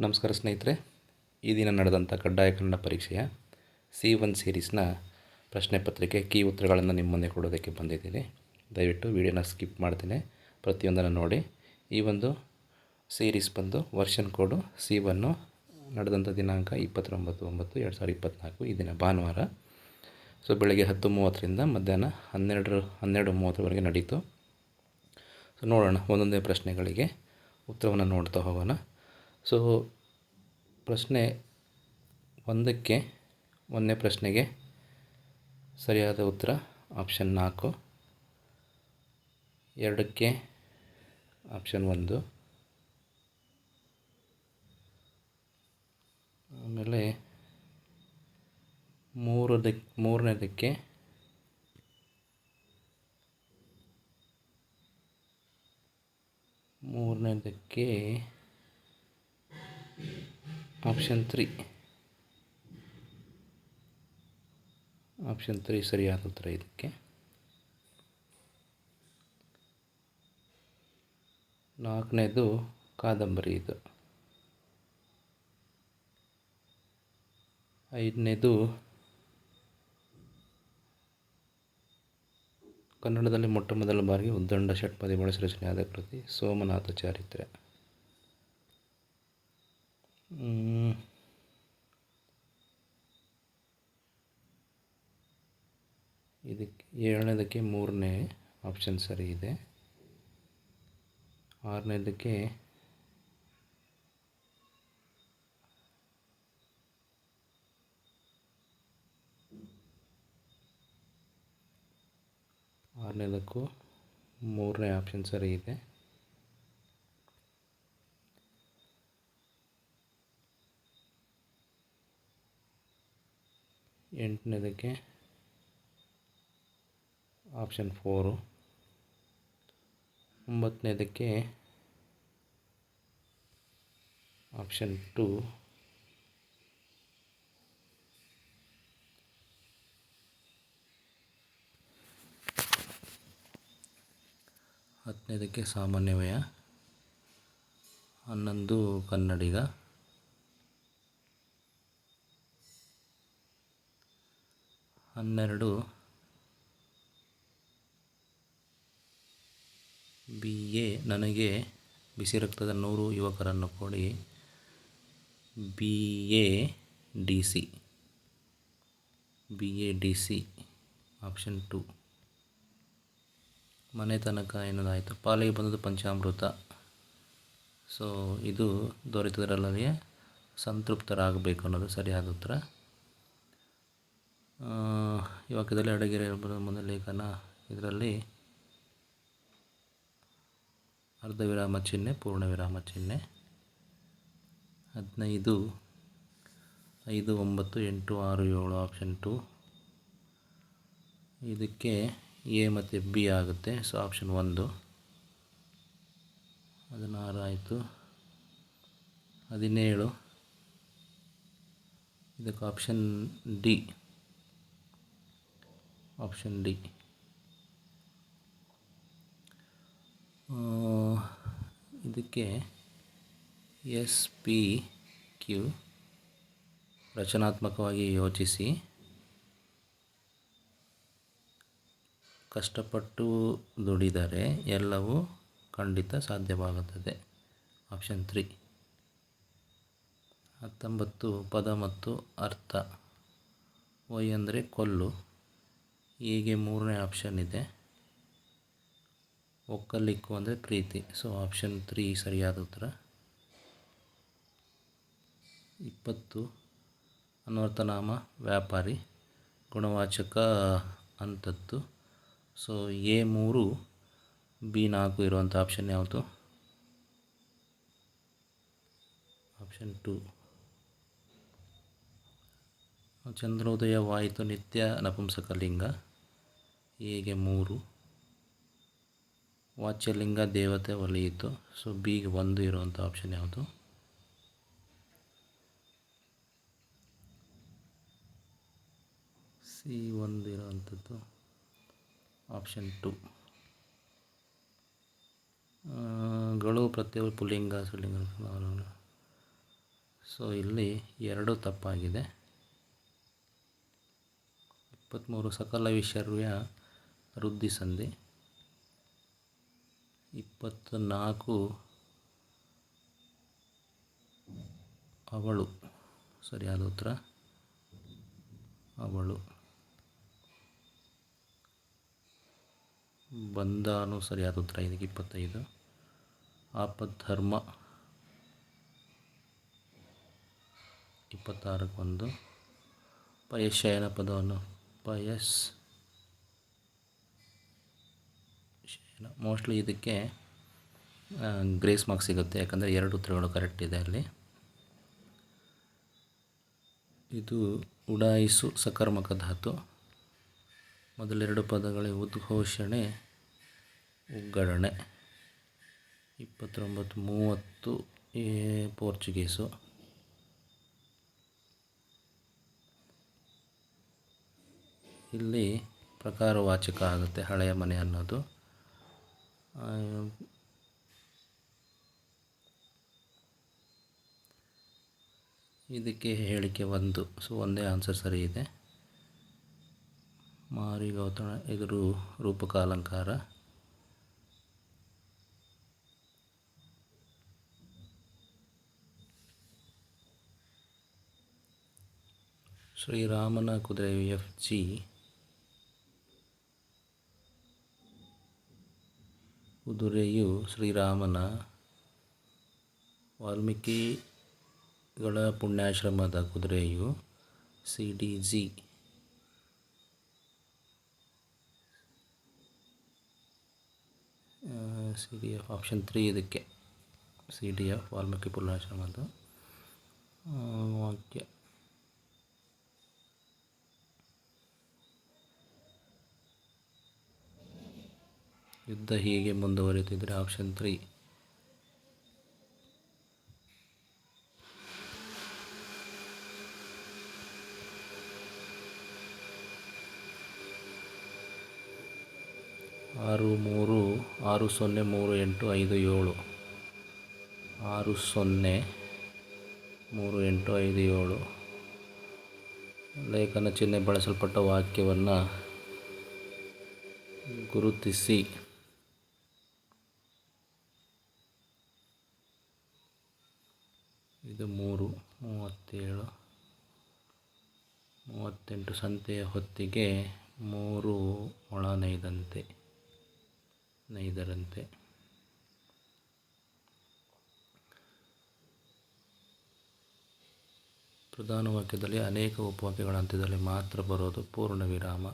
ನಮಸ್ಕಾರ ಸ್ನೇಹಿತರೆ, ಈ ದಿನ ನಡೆದಂಥ ಕಡ್ಡಾಯ ಕನ್ನಡ ಪರೀಕ್ಷೆಯ ಸಿ ಒನ್ ಸೀರೀಸ್ನ ಪ್ರಶ್ನೆ ಪತ್ರಿಕೆ ಕೀ ಉತ್ತರಗಳನ್ನು ನಿಮ್ಮ ಮುಂದೆ ಕೊಡೋದಕ್ಕೆ ಬಂದಿದ್ದೀನಿ. ದಯವಿಟ್ಟು ವಿಡಿಯೋನ ಸ್ಕಿಪ್ ಮಾಡ್ತೀನಿ. ಪ್ರತಿಯೊಂದನ್ನು ನೋಡಿ. ಈ ಒಂದು ಸೀರೀಸ್ ಬಂದು ವರ್ಷನ್ ಕೋಡು ಸಿ ಒನ್ನು ನಡೆದಂಥ ದಿನಾಂಕ ಇಪ್ಪತ್ತೊಂಬತ್ತು ಒಂಬತ್ತು ಎರಡು ಸಾವಿರದ ಇಪ್ಪತ್ತ್ನಾಲ್ಕು ಈ ದಿನ ಭಾನುವಾರ. ಸೊ, ಬೆಳಗ್ಗೆ ಹತ್ತು ಮೂವತ್ತರಿಂದ ಮಧ್ಯಾಹ್ನ ಹನ್ನೆರಡು ಹನ್ನೆರಡು ಮೂವತ್ತರವರೆಗೆ ನಡೀತು. ಸೊ, ನೋಡೋಣ. ಒಂದೊಂದೇ ಪ್ರಶ್ನೆಗಳಿಗೆ ಉತ್ತರವನ್ನು ನೋಡ್ತಾ ಹೋಗೋಣ. ಸೊ ಪ್ರಶ್ನೆ ಒಂದಕ್ಕೆ, ಒಂದನೇ ಪ್ರಶ್ನೆಗೆ ಸರಿಯಾದ ಉತ್ತರ ಆಪ್ಷನ್ ನಾಲ್ಕು. ಎರಡಕ್ಕೆ ಆಪ್ಷನ್ ಒಂದು. ಆಮೇಲೆ ಮೂರದಕ್ಕೆ ಮೂರನೇದಕ್ಕೆ ಮೂರನೇದಕ್ಕೆ ಆಪ್ಷನ್ ತ್ರೀ ಆಪ್ಷನ್ ತ್ರೀ ಸರಿಯಾದ ಉತ್ತರ ಇದಕ್ಕೆ. ನಾಲ್ಕನೇದು ಕಾದಂಬರಿ ಇದು. ಐದನೇದು ಕನ್ನಡದಲ್ಲಿ ಮೊಟ್ಟ ಮೊದಲ ಬಾರಿಗೆ ಉದ್ದಂಡ ಷಟ್ಪದಿ ಬಳಸಿ ರಚನೆಯಾದ ಕೃತಿ ಸೋಮನಾಥ ಚಾರಿತ್ರೆ ಇದಕ್ಕೆ ಏಳನೇದಕ್ಕೆ ಮೂರನೇ ಆಪ್ಷನ್ ಸರಿ ಇದೆ. ಆರನೇದಕ್ಕೆ ಆರನೇದಕ್ಕೂ ಮೂರನೇ ಆಪ್ಷನ್ ಸರಿ ಇದೆ. ಎಂಟನೇದಕ್ಕೆ ಆಪ್ಷನ್ ಫೋರು ಒಂಬತ್ತನೇದಕ್ಕೆ ಆಪ್ಷನ್ ಟು ಹತ್ತನೇದಕ್ಕೆ ಸಾಮಾನ್ಯ ಹನ್ನೊಂದು ಕನ್ನಡಿಗ. ಹನ್ನೆರಡು. ಬಿ ಎ ನನಗೆ ಬಿಸಿ ರಕ್ತದ ನೂರು ಯುವಕರನ್ನು ಕೊಡಿ. B A D C. B A D C, option two. ಮನೆ ತನಕ ಏನದಾಯಿತು ಪಾಲಿಗೆ ಬಂದದ್ದು ಪಂಚಾಮೃತ. ಸೊ, ಇದು ದೊರೆತದರಲ್ಲದೆ ಸಂತೃಪ್ತರಾಗಬೇಕು ಅನ್ನೋದು ಸರಿಯಾದ ಉತ್ತರ. ಈ ವಾಕ್ಯದಲ್ಲಿ ಅಡಗಿರ ಮುಂದೆ ಲೇಖನ. ಇದರಲ್ಲಿ ಅರ್ಧ ವಿರಾಮ ಚಿಹ್ನೆ ಪೂರ್ಣ ವಿರಾಮ ಚಿಹ್ನೆ. ಹದಿನೈದು, ಐದು, ಒಂಬತ್ತು, ಎಂಟು, ಆರು, ಏಳು ಆಪ್ಷನ್ ಟು ಇದಕ್ಕೆ ಎ ಮತ್ತು ಬಿ ಆಗುತ್ತೆ ಸೊ ಆಪ್ಷನ್ ಒಂದು. ಹದಿನಾರು ಆಯಿತು. ಹದಿನೇಳು. ಇದಕ್ಕೆ ಆಪ್ಷನ್ ಡಿ. ಆಪ್ಷನ್ ಡಿ ಇದಕ್ಕೆ ಎಸ್ ಪಿ ಕ್ಯೂ ರಚನಾತ್ಮಕವಾಗಿ ಯೋಚಿಸಿ. ಕಷ್ಟಪಟ್ಟು ದುಡಿದರೆ ಎಲ್ಲವೂ ಖಂಡಿತ ಸಾಧ್ಯವಾಗುತ್ತದೆ. ಆಪ್ಷನ್ ತ್ರೀ ಹತ್ತೊಂಬತ್ತು ಪದ ಮತ್ತು ಅರ್ಥ. ವೈ ಅಂದರೆ ಕೊಲ್ಲು. ಹೀಗೆ ಮೂರನೇ ಆಪ್ಷನ್ ಇದೆ. ಒಕ್ಕಲಿಕ್ಕು ಅಂದರೆ ಪ್ರೀತಿ. ಸೊ ಆಪ್ಷನ್ ತ್ರೀ ಸರಿಯಾದ ಉತ್ತರ. ಇಪ್ಪತ್ತು ಅನ್ವರ್ಥನಾಮ ವ್ಯಾಪಾರಿ, ಗುಣವಾಚಕ ಅಂಥದ್ದು ಸೊ ಎ ಮೂರು, ಬಿ ನಾಲ್ಕು ಇರುವಂಥ ಆಪ್ಷನ್ ಯಾವುದು? ಆಪ್ಷನ್ ಟು ಚಂದ್ರೋದಯವಾಯಿತು ನಿತ್ಯ ನಪುಂಸಕಲಿಂಗ. ಎಗೆ ಮೂರು. ವಾಚ್ಯಲಿಂಗ ದೇವತೆ ಒಲಿಯಿತು. ಸೊ ಬಿಗೆ ಒಂದು ಇರುವಂಥ ಆಪ್ಷನ್ ಯಾವುದು? ಸಿ ಒಂದು ಇರುವಂಥದ್ದು ಆಪ್ಷನ್ ಟು ಗಳು ಪ್ರತ್ಯೇಕ ಪುಲಿಂಗ, ಸುಲಿಂಗ. ಸೊ ಇಲ್ಲಿ ಎರಡು ತಪ್ಪಾಗಿದೆ. ಇಪ್ಪತ್ತ್ಮೂರು ಸಕಲ ವಿಶರ್ವ್ಯ ವೃದ್ಧಿ ಸಂಧಿ. ಇಪ್ಪತ್ತ್ನಾಲ್ಕು ಅವಳು. ಸರಿಯಾದ ಉತ್ತರ, ಅವಳು. ಬಂದಾನು ಸರಿಯಾದ ಉತ್ತರ, ಇದಕ್ಕೆ ಇಪ್ಪತ್ತೈದು. ಆಪದ್ಧರ್ಮ, ಇಪ್ಪತ್ತಾರಕ್ಕೊಂದು. ಪಯಶಯನ ಪದವನ್ನು ಪಯಸ್ ಮೋಸ್ಟ್ಲಿ ಇದಕ್ಕೆ ಗ್ರೇಸ್ ಮಾರ್ಕ್ ಸಿಗುತ್ತೆ. ಯಾಕಂದರೆ ಎರಡು ಉತ್ತರಗಳು ಕರೆಕ್ಟ್ ಇದೆ ಅಲ್ಲಿ. ಇದು ಉಡಾಯಿಸು ಸಕರ್ಮಕ ಧಾತು. ಮೊದಲೆರಡು ಪದಗಳೇ ಉದ್ಘೋಷಣೆ ಉಗ್ಗಡಣೆ ಇಪ್ಪತ್ತೊಂಬತ್ತು, ಮೂವತ್ತು ಪೋರ್ಚುಗೀಸು. ಇಲ್ಲಿ ಪ್ರಕಾರವಾಚಕ ಆಗುತ್ತೆ, ಹಳೆಯ ಮನೆ ಅನ್ನೋದು. ಇದಕ್ಕೆ ಹೇಳಿಕೆ ಒಂದು. ಸೊ, ಒಂದೇ ಆನ್ಸರ್ ಸರಿ ಇದೆ. ಮಾರಿ ಗೌತಮ, ಎದುರು ರೂಪಕ ಅಲಂಕಾರ. ಶ್ರೀರಾಮನ ಕುದುರೆ ಎಫ್ ಜಿ ಕುದುರೆಯು ಶ್ರೀರಾಮನ ವಾಲ್ಮೀಕಿಗಳ ಪುಣ್ಯಾಶ್ರಮದ ಕುದುರೆಯು C D G C D F option three ಇದಕ್ಕೆ ಸಿ ಡಿ ಎಫ್ ವಾಲ್ಮೀಕಿ ಪುಣ್ಯಾಶ್ರಮದ ವಾಕ್ಯ. ಯುದ್ಧ ಹೀಗೆ ಮುಂದುವರಿಯುತ್ತಿದ್ದರೆ ಆಪ್ಷನ್ ತ್ರೀ ಆರು ಮೂರು, ಆರು ಸೊನ್ನೆ ಮೂರು ಎಂಟು ಐದು ಏಳು. ಆರು ಸೊನ್ನೆ ಮೂರು ಎಂಟು ಐದು ಏಳು. ಲೇಖನ ಚಿಹ್ನೆ ಬಳಸಲ್ಪಟ್ಟ ವಾಕ್ಯವನ್ನು ಗುರುತಿಸಿ. ಇದು ಮೂರು, ಮೂವತ್ತೇಳು, ಮೂವತ್ತೆಂಟು ಸಂತೆಯ ಹೊತ್ತಿಗೆ ಮೂರು ಮೊಳ ನೈದಂತೆ ನೇಯ್ದರಂತೆ ಪ್ರಧಾನ ವಾಕ್ಯದಲ್ಲಿ ಅನೇಕ ಉಪವಾಕ್ಯಗಳ ಅಂತ್ಯದಲ್ಲಿ ಮಾತ್ರ ಬರೋದು ಪೂರ್ಣ ವಿರಾಮ.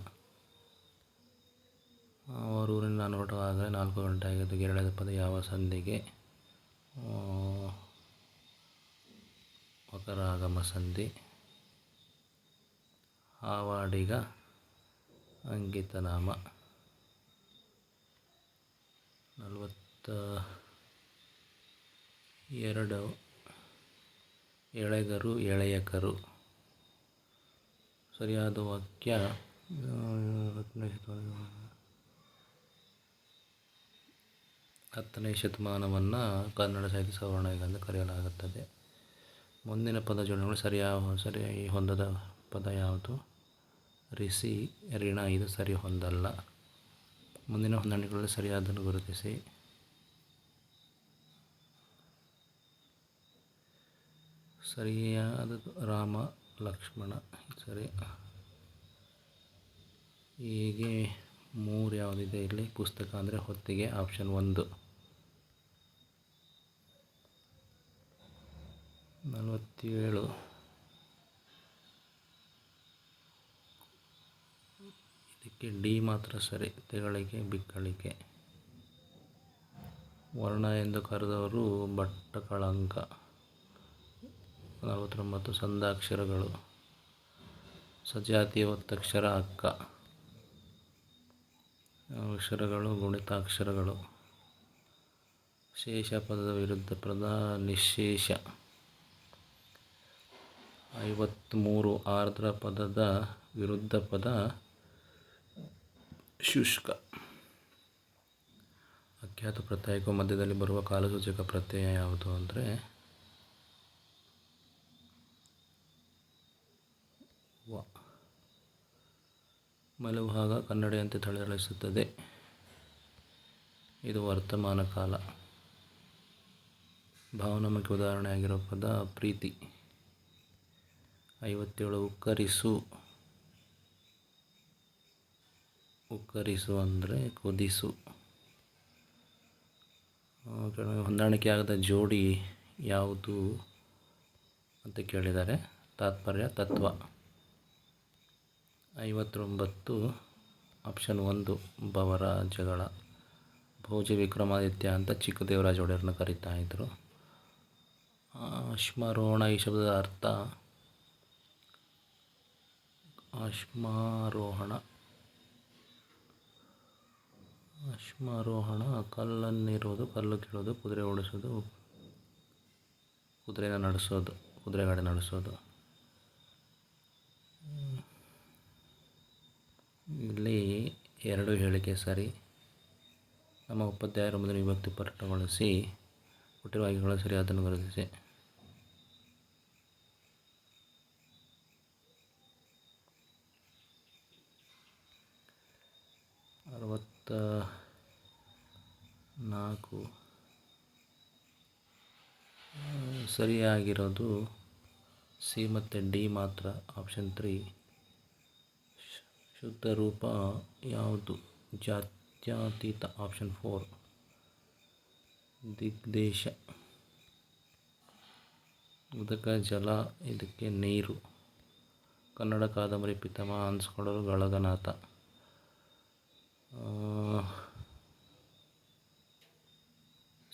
ಅವರು ಊರಿನ ನಾನು ಹೊರಟುವಾಗ ನಾಲ್ಕು ಗಂಟೆ ಆಗಿದ್ದು ಗೆರಳದ ಪದ ಯಾವ ಸಂಧಿಗೆ? ಮಕರಾಗಮ ಸಂಧಿ, ಹಾವಾಡಿಗ, ಅಂಕಿತನಾಮ. ನಲವತ್ತ ಎರಡು ಎಳೆಗರು ಎಳೆಯಕರು. ಸರಿಯಾದ ವಾಕ್ಯ, ಹತ್ತನೇ ಶತಮಾನವನ್ನು ಕನ್ನಡ ಸಾಹಿತ್ಯ ಸವರ್ಣ ಎಂದು ಕರೆಯಲಾಗುತ್ತದೆ. ಮುಂದಿನ ಪದ ಜೋಡಣೆಗಳು ಸರಿಯಾವ ಸರಿಯಾಗಿ ಹೊಂದದ ಪದ ಯಾವುದು? ರಿಸಿ ಋಣ ಇದು ಸರಿ ಹೊಂದಲ್ಲ. ಮುಂದಿನ ಹೊಂದಾಣಿಕೆಗಳಲ್ಲಿ ಸರಿಯಾದನ್ನು ಗುರುತಿಸಿ. ಸರಿಯಾದ ರಾಮ ಲಕ್ಷ್ಮಣ. ಸರಿ. ಹೀಗೆ ಮೂರು ಯಾವುದಿದೆ ಇಲ್ಲಿ? ಪುಸ್ತಕ ಅಂದರೆ ಹೊತ್ತಿಗೆ ಆಪ್ಷನ್ ಒಂದು. ನಲವತ್ತೇಳು. ಇದಕ್ಕೆ ಡಿ ಮಾತ್ರ ಸರಿ ತೆಗಳಿಕೆ ಬಿಕ್ಕಳಿಕೆ ವರ್ಣ ಎಂದು ಕರೆದವರು ಭಟ್ಟಕಳಂಕ ನಲವತ್ತೊಂಬತ್ತು, ಸಂದಾಕ್ಷರಗಳು. ಸಜಾತಿಯ ಒತ್ತಕ್ಷರ ಅಕ್ಕ. ಅಕ್ಷರಗಳು, ಗುಣಿತಾಕ್ಷರಗಳು. ಶೇಷ ಪದದ ವಿರುದ್ಧ ಪದ ನಿಶೇಷ. ಐವತ್ತ್ಮೂರು ಆರ್ದ್ರ ಪದದ ವಿರುದ್ಧ ಪದ ಶುಷ್ಕ. ಅಖ್ಯಾತ ಪ್ರತ್ಯಯಕ್ಕೂ ಮಧ್ಯದಲ್ಲಿ ಬರುವ ಕಾಲಸೂಚಕ ಪ್ರತ್ಯಯ ಯಾವುದು ಅಂದರೆ ವ. ಮಲುಭಾಗ ಕನ್ನಡಿಯಂತೆ ತಳೆದಳಿಸುತ್ತದೆ ಇದು ವರ್ತಮಾನ ಕಾಲ. ಭಾವನಾತ್ಮಕ ಉದಾಹರಣೆಯಾಗಿರೋ ಪದ ಪ್ರೀತಿ. ಐವತ್ತೇಳು, ಉಕ್ಕರಿಸು. ಉಕ್ಕರಿಸು ಅಂದರೆ ಕುದಿಸು. ಹೊಂದಾಣಿಕೆ ಆಗದ ಜೋಡಿ ಯಾವುದು ಅಂತ ಕೇಳಿದ್ದಾರೆ. ತಾತ್ಪರ್ಯ, ತತ್ವ. ಐವತ್ತೊಂಬತ್ತು ಆಪ್ಷನ್ ಒಂದು ಬವರ ಜಗಳ ಭೋಜ ವಿಕ್ರಮಾದಿತ್ಯ ಅಂತ ಚಿಕ್ಕದೇವರಾಜ ಒಡೆಯರನ್ನು ಕರೀತಾ ಇದ್ದರು ಅಶ್ಮರೋಣ ಈ ಶಬ್ದದ ಅರ್ಥ ಅಶ್ಮಾರೋಹಣ ಅಶ್ಮಾರೋಹಣ ಕಲ್ಲನ್ನಿರೋದು, ಕಲ್ಲು ಕೀಳೋದು, ಕುದುರೆ ಓಡಿಸೋದು, ಕುದುರೆನ ನಡೆಸೋದು ಕುದುರೆ ಗಾಡಿ ನಡೆಸೋದು. ಇಲ್ಲಿ ಎರಡು ಹೇಳಿಕೆ ಸರಿ. ನಮ್ಮ ಉಪಾಧ್ಯಾಯರ ಮುಂದಿನ ವಿಭಕ್ತಿ ಪಟ್ಟಗೊಳಿಸಿ ಕೊಟ್ಟಿರುವ ಸರಿ ಅದನ್ನು ಗುರುತಿಸಿ. ಸರಿಯಾಗಿರೋದು ಸಿ ಮತ್ತು ಡಿ ಮಾತ್ರ. Option three. ಶುದ್ಧ ರೂಪ ಯಾವುದು? ಜಾತ್ಯತೀತ. Option four. ದಿಗ್ದೇಶ. ಉದಕ, ಜಲ, ಇದಕ್ಕೆ ನೀರು. ಕನ್ನಡ, ಕಾದಂಬರಿ, ಪಿತಾಮಹ ಅನ್ಸ್ಕೊಳ್ಳೋರು ಗಳಗನಾಥ.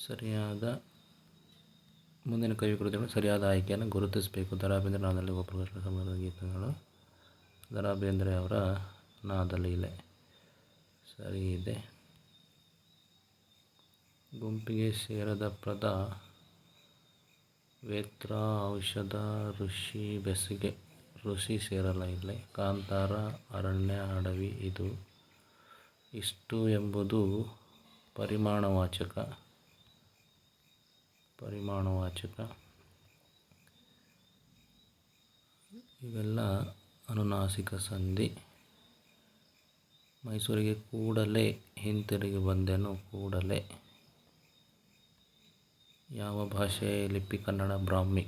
ಸರಿಯಾದ ಮುಂದಿನ ಕವಿ ಕೃತಿಗಳು ಸರಿಯಾದ ಆಯ್ಕೆಯನ್ನು ಗುರುತಿಸಬೇಕು. ದರಾ ಬೇಂದ್ರೆ ನಾದಲ್ಲಿ ಗೋಪಾಲಕೃಷ್ಣ ಸಮರದ ದ ರಾ ಬೇಂದ್ರೆ ಅವರ ನಾದಲೀಲೆ ಸರಿ ಇದೆ. ಗುಂಪಿಗೆ ಸೇರದ ಪದ ವೇತ್ರ ಔಷಧ ಋಷಿ ಬೆಸಿಗೆ. ಋಷಿ ಸೇರಲ್ಲ ಇಲ್ಲಿ. ಕಾಂತಾರ, ಅರಣ್ಯ, ಅಡವಿ ಇದು ಇಷ್ಟು ಎಂಬುದು ಪರಿಮಾಣವಾಚಕ. ಪರಿಮಾಣವಾಚಕ ಇವೆಲ್ಲ ಅನುನಾಸಿಕ ಸಂಧಿ. ಮೈಸೂರಿಗೆ ಕೂಡಲೇ ಹಿಂತಿರುಗಿ ಬಂದೆನು, ಕೂಡಲೇ. ಯಾವ ಭಾಷೆ? ಲಿಪಿ ಕನ್ನಡ, ಬ್ರಾಹ್ಮಿ.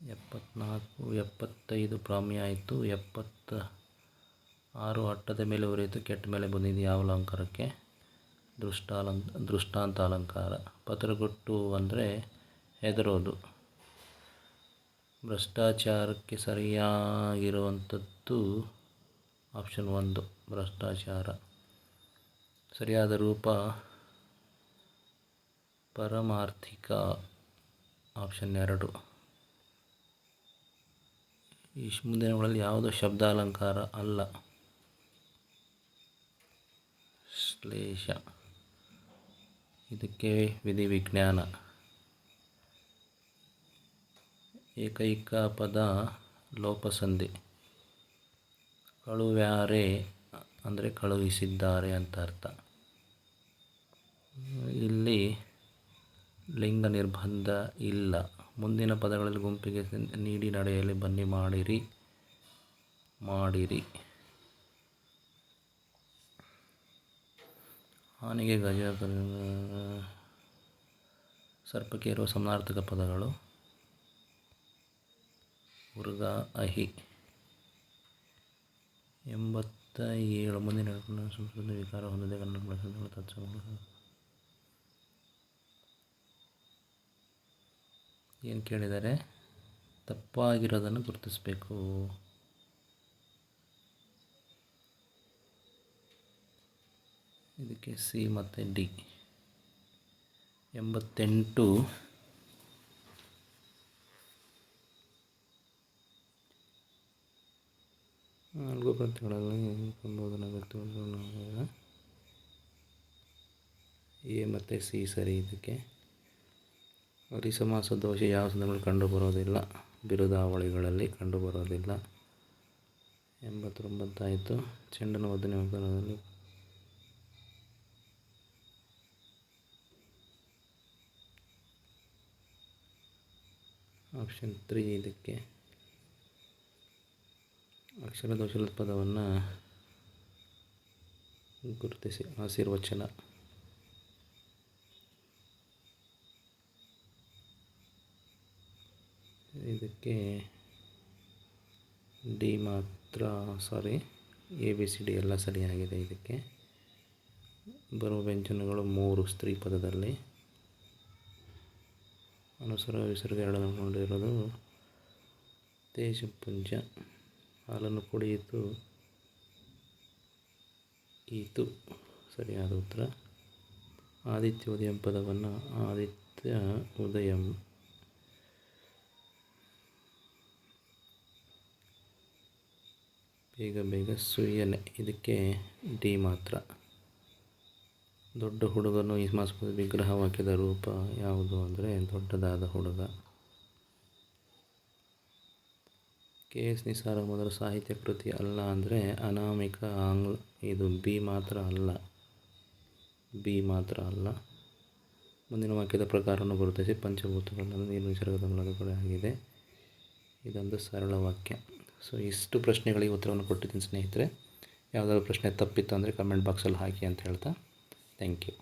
ಎಪ್ಪತ್ನಾಲ್ಕು, ಎಪ್ಪತ್ತೈದು ಬ್ರಾಹ್ಮಿ ಆಯಿತು. ಎಪ್ಪತ್ತ ಆರು ಅಟ್ಟದ ಮೇಲೆ ಉರಿಯಿತು, ಕೆಟ್ಟ ಮೇಲೆ ಬಂದಿದ್ದು ಯಾವ ಅಲಂಕಾರಕ್ಕೆ ದೃಷ್ಟಾಲಂ ದೃಷ್ಟಾಂತ ಅಲಂಕಾರ ಪತ್ರಗೊಟ್ಟು ಅಂದರೆ ಹೆದರೋದು. ಭ್ರಷ್ಟಾಚಾರಕ್ಕೆ ಸರಿಯಾಗಿರುವಂಥದ್ದು ಆಪ್ಷನ್ ಒಂದು, ಭ್ರಷ್ಟಾಚಾರ. ಸರಿಯಾದ ರೂಪ, ಪರಮಾರ್ಥಿಕ ಆಪ್ಷನ್ ಎರಡು. ಈ ಮುಂದಿನಗಳಲ್ಲಿ ಯಾವುದೋ ಶಬ್ದ ಅಲಂಕಾರ ಅಲ್ಲ. ಶ್ಲೇಷ. ಇದಕ್ಕೆ ವಿಧಿ ವಿಜ್ಞಾನ ಏಕೈಕ ಪದ ಲೋಪಸಂಧಿ. ಕಳುವ್ಯಾರೆ ಅಂದರೆ ಕಳುಹಿಸಿದ್ದಾರೆ ಅಂತ ಅರ್ಥ. ಇಲ್ಲಿ ಲಿಂಗ ನಿರ್ಬಂಧ ಇಲ್ಲ. ಮುಂದಿನ ಪದಗಳಲ್ಲಿ ಗುಂಪಿಗೆ ನೀಡಿ ನಡೆಯಲಿ, ಬನ್ನಿ ಮಾಡಿರಿ ಮಾಡಿರಿ. ಆನೆಗೆ ಗಜ ಸರ್ಪಕ್ಕೆ ಇರುವ ಸಮಾನಾರ್ಥಕ ಪದಗಳು ಉರ್ಗ ಅಹಿ. ಎಂಬತ್ತ ಏಳು ಮುಂದಿನ ಸಂಸ್ಕೃತಿ ವಿಕಾರ ಹೊಂದಿದೆ. ಕನ್ನಡ ಬಳಸಿದ ಏನು ಕೇಳಿದರೆ, ತಪ್ಪಾಗಿರೋದನ್ನು ಗುರುತಿಸಬೇಕು. ಇದಕ್ಕೆ ಸಿ ಮತ್ತು ಡಿ. ಎಂಬತ್ತೆಂಟು. ನಾಲ್ಕು ಪ್ರತಿಗಳಲ್ಲಿ ಸಂಬೋಧನಾ ಎ ಮತ್ತು ಸಿ ಸರಿ ಇದಕ್ಕೆ. ಹರಿಸಮಾಸ ದೋಷ ಯಾವ ಸಂದರ್ಭದಲ್ಲಿ ಕಂಡುಬರೋದಿಲ್ಲ ಬಿರುದಾವಳಿಗಳಲ್ಲಿ ಕಂಡುಬರೋದಿಲ್ಲ ಎಂಬತ್ತೊಂಬತ್ತಾಯಿತು. ಚೆಂಡನ ಒದ್ದನೆ ಆಪ್ಷನ್ ತ್ರೀ ಇದಕ್ಕೆ ಅಕ್ಷರ ದೋಷದ ಪದವನ್ನು ಗುರುತಿಸಿ ಆಶೀರ್ವಚನ ಇದಕ್ಕೆ ಡಿ ಮಾತ್ರ, sorry, A, B, C, D ಎಲ್ಲ ಸರಿಯಾಗಿದೆ ಇದಕ್ಕೆ. ಬರುವ ವ್ಯಂಜನಗಳು ಮೂರು ಸ್ತ್ರೀ ಪದದಲ್ಲಿ ಅನುಸರ ವಿಸರ್ಗ ಎರಡನ್ನು ಕೊಂಡಿರೋದು ದೇಶಪುಂಜ ಹಾಲನ್ನು ಕುಡಿಯಿತು. ಈತು. ಸರಿಯಾದ ಉತ್ತರ. ಆದಿತ್ಯ ಉದಯಂ ಪದವನ್ನು ಆದಿತ್ಯ ಉದಯಂ. ಬೇಗ ಬೇಗ ಸುಯ್ಯನೆ. ಇದಕ್ಕೆ ಡಿ ಮಾತ್ರ. ದೊಡ್ಡ ಹುಡುಗನು ಈ ಮಾಸದ ವಿಗ್ರಹ ವಾಕ್ಯದ ರೂಪ ಯಾವುದು ಅಂದರೆ ದೊಡ್ಡದಾದ ಹುಡುಗ. ಕೆ ಎಸ್ ನಿಸಾರ ಮೊದಲ ಸಾಹಿತ್ಯ ಕೃತಿ ಅಲ್ಲ ಅಂದರೆ ಅನಾಮಿಕ ಆಂಗ್ಲ. ಇದು ಬಿ ಮಾತ್ರ ಅಲ್ಲ. ಬಿ ಮಾತ್ರ ಅಲ್ಲ. ಮುಂದಿನ ವಾಕ್ಯದ ಪ್ರಕಾರವನ್ನು ಗುರುತಿಸಿ ಪಂಚಭೂತಗಳನ್ನು ನೀರು ನಿಸರ್ಗದ ಮೂಲಕ ಆಗಿದೆ. ಇದೊಂದು ಸರಳ ವಾಕ್ಯ. ಸೊ ಇಷ್ಟು ಪ್ರಶ್ನೆಗಳಿಗೆ ಉತ್ತರವನ್ನು ಕೊಟ್ಟಿದ್ದೀನಿ ಸ್ನೇಹಿತರೆ. ಯಾವುದಾದ್ರು ಪ್ರಶ್ನೆ ತಪ್ಪಿತ್ತು ಅಂದರೆ ಕಮೆಂಟ್ ಬಾಕ್ಸಲ್ಲಿ ಹಾಕಿ ಅಂತ ಹೇಳ್ತಾ ಥ್ಯಾಂಕ್ ಯು